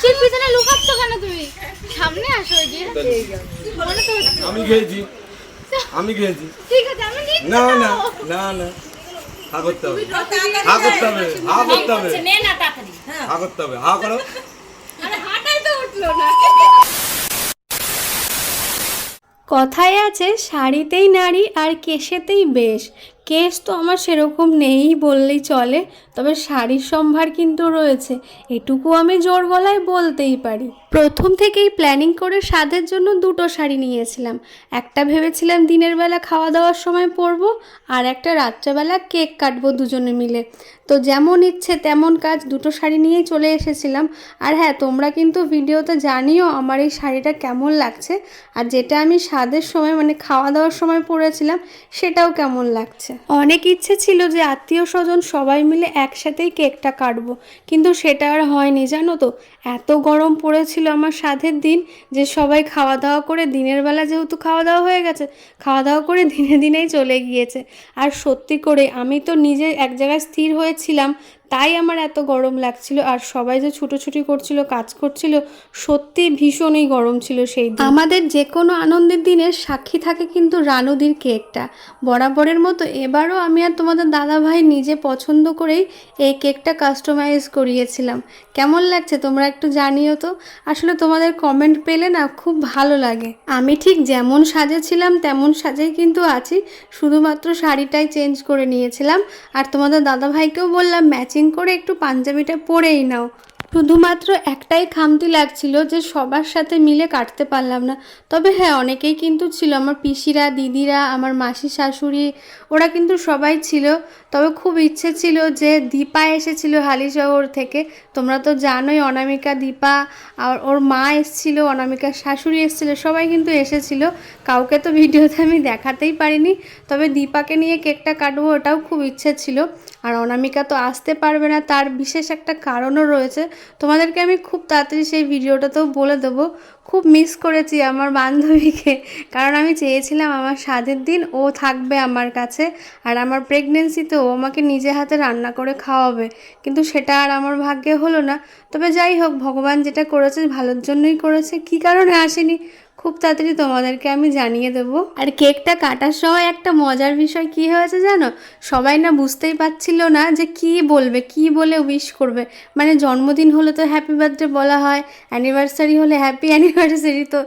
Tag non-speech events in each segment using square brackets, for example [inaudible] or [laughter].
মাসির পিছনে লুকাচ্ছ কেন তুমি? সামনে আসো এই মনে তো হচ্ছে। আমি খেয়েছি। আমি খেয়েছি। ঠিক আছে আমি না না না না। হা করতে হবে। হা করতে হবে হা করতে হবে। নে না তাড়াতাড়ি। হা করতে হবে হা করো। আরে হাঁটাই তো উঠল না। কথায় আছে শাড়িতেই নারী আর কেশেতেই বেশ। কেশ তো আমার সেরকম নেই বললেই চলে, তবে শাড়ির সম্ভার কিন্তু রয়েছে। এটুকু আমি জোর গলায় বলতেই পারি। প্রথম থেকেই প্ল্যানিং করে স্বাদের জন্য দুটো শাড়ি নিয়েছিলাম। একটা ভেবেছিলাম দিনের বেলা খাওয়া দাওয়ার সময় পরবো আর একটা রাত্রেবেলা কেক কাটবো দুজনে মিলে। তো যেমন ইচ্ছে তেমন কাজ দুটো শাড়ি নিয়েই চলে এসেছিলাম। আর হ্যাঁ তোমরা কিন্তু ভিডিওতে জানিও আমার এই শাড়িটা কেমন লাগছে আর যেটা আমি স্বাদের সময় মানে খাওয়া দাওয়ার সময় পরেছিলাম সেটাও কেমন লাগছে। অনেক ইচ্ছে ছিল যে আত্মীয় স্বজন সবাই মিলে একসাথেই কেকটা কাটবো, কিন্তু সেটা আর হয়নি, জানো তো? এত গরম পড়েছিল আমার সাধের দিন, যে সবাই খাওয়া দাওয়া করে দিনের বেলা যেহেতু খাওয়া দাওয়া হয়ে গেছে খাওয়া দাওয়া করে দিনে দিনেই চলে গিয়েছে। আর সত্যি করে আমি তো নিজে এক জায়গায় স্থির হয়েছিলাম তাই আমার এত গরম লাগছিল আর সবাই যে ছুটোছুটি করছিল, কাজ করছিল, সত্যি ভীষণই গরম ছিল সেই দিন। আমাদের যে কোনো আনন্দের দিনের সাক্ষী থাকে কিন্তু রানুদির কেকটা। বরাবরের মতো এবারও আমি আর তোমাদের দাদা ভাই নিজে পছন্দ করেই এই কেকটা কাস্টমাইজ করিয়েছিলাম। কেমন লাগছে তোমরা একটু জানিও তো। আসলে তোমাদের কমেন্ট পেলে না খুব ভালো লাগে। আমি ঠিক যেমন সাজেছিলাম তেমন সাজেই কিন্তু আছি। শুধুমাত্র শাড়িটাই চেঞ্জ করে নিয়েছিলাম। আর তোমাদের দাদা ভাইকেও বললাম ম্যাচিং করে একটু পাঞ্জাবিটা পরেই নাও। শুধুমাত্র একটাই খামতি লাগছিল যে সবার সাথে মিলে কাটতে পারলাম না। তবে হ্যাঁ অনেকেই কিন্তু ছিল, আমার পিসিরা, দিদিরা, আমার মাসি, শাশুড়ি, ওরা কিন্তু সবাই ছিল। তবে খুব ইচ্ছে ছিল যে দীপা এসেছিল হালিশহর থেকে। তোমরা তো জানোই অনামিকা, দীপা, আর ওর মা এসেছিল অনামিকার শাশুড়ি এসেছিল, সবাই কিন্তু এসেছিল। কাউকে তো ভিডিওতে আমি দেখাতেই পারিনি। তবে দীপাকে নিয়ে কেকটা কাটবো, ওটাও খুব ইচ্ছে ছিল। আর অনামিকা তো আসতে পারবে না, তার বিশেষ একটা কারণও রয়েছে। তোমাদেরকে আমি খুব তাড়াতাড়ি সেই ভিডিওটাতেও বলে দেবো। খুব মিস করেছি আমার বান্ধবীকে। কারণ আমি চেয়েছিলাম আমার স্বাদের দিন ও থাকবে আমার কাছে আর আমার প্রেগনেন্সিতে ও আমাকে নিজে হাতে রান্না করে খাওয়াবে। কিন্তু সেটা আর আমার ভাগ্যে হলো না। তবে যাই হোক, ভগবান যেটা করেছে ভালোর জন্যই করেছে। কী কারণে আসেনি? খুব তাড়াতাড়ি তোমাদেরকে আমি জানিয়ে দেবো। আর কেকটা কাটার সময় একটা মজার বিষয় কি হয়েছে জানো? সবাই না বুঝতেই পারছিল না যে কি বলবে, কি বলে উইশ করবে। মানে জন্মদিন হলে তো হ্যাপি বার্থডে বলা হয় অ্যানিভার্সারি হলে হ্যাপি অ্যানিভার্সারি [laughs] তো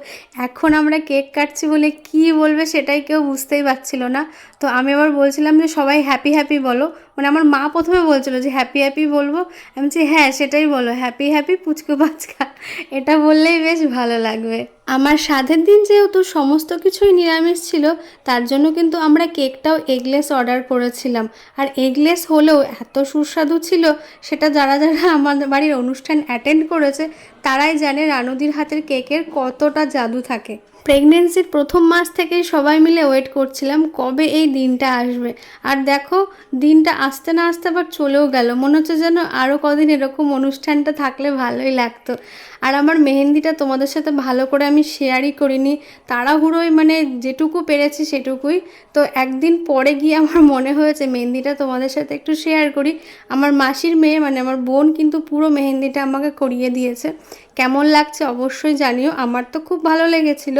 এখন আমরা কেক কাটছি বলে কি বলবে সেটাই কেউ বুঝতেই পারছিল না। তো আমি আবার বলছিলাম যে সবাই হ্যাপি হ্যাপি বলো। মানে আমার মা প্রথমে বলছিল যে হ্যাপি হ্যাপি বলব। আমি বলছি হ্যাঁ সেটাই বলো। হ্যাপি হ্যাপি পুচকু পাচকা। এটা বললেই বেশ ভালো লাগবে। আমার স্বাদের দিন যেহেতু সমস্ত কিছুই নিরামিষ ছিল, তার জন্য কিন্তু আমরা কেকটাও এগলেস অর্ডার করেছিলাম। আর এগলেস হলেও এত সুস্বাদু ছিল, সেটা যারা যারা আমাদের বাড়ির অনুষ্ঠান অ্যাটেন্ড করেছে, তারাই জানে রানুদির হাতের কেকের কতটা জাদু থাকে। প্রেগনেন্সির প্রথম মাস থেকেই সবাই মিলে ওয়েট করছিলাম কবে এই দিনটা আসবে। আর দেখো, দিনটা আসতে না আসতে আবার চলেও গেল। মনে হচ্ছে যেন আরও কদিন এরকম অনুষ্ঠানটা থাকলে ভালোই লাগতো। আর আমার মেহেন্দিটা তোমাদের সাথে ভালো করে আমি শেয়ারই করিনি। তাড়াহুড়োই মানে যেটুকু পেরেছি সেটুকুই। তো একদিন পরে গিয়ে আমার মনে হয়েছে মেহেন্দিটা তোমাদের সাথে একটু শেয়ার করি। আমার মাসির মেয়ে মানে আমার বোন কিন্তু পুরো মেহেন্দিটা আমাকে করিয়ে দিয়েছে। কেমন লাগছে অবশ্যই জানিও। আমার তো খুব ভালো লেগেছিল।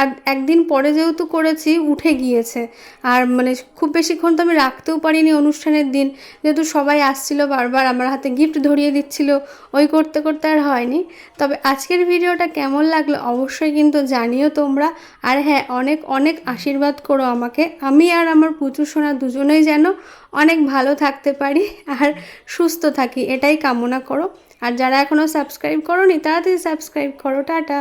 আর একদিন পরে যেহেতু করেছি, উঠে গিয়েছে। আর মানে খুব বেশিক্ষণ তো আমি রাখতেও পারিনি অনুষ্ঠানের দিন। যেহেতু সবাই আসছিল বারবার, আমার হাতে গিফট ধরিয়ে দিচ্ছিল, ওই করতে করতে আর হয়নি। তবে আজকের ভিডিওটা কেমন লাগল অবশ্যই কিন্তু জানিও তোমরা। আর হ্যাঁ অনেক অনেক আশীর্বাদ করো আমাকে। আমি আর আমার পুচু সোনা দুজনেই যেন অনেক ভালো থাকতে পারি আর সুস্থ থাকি, এটাই কামনা করো। আর যারা এখনও সাবস্ক্রাইব করোনি, তাড়াতাড়ি সাবস্ক্রাইব করো। টাটা।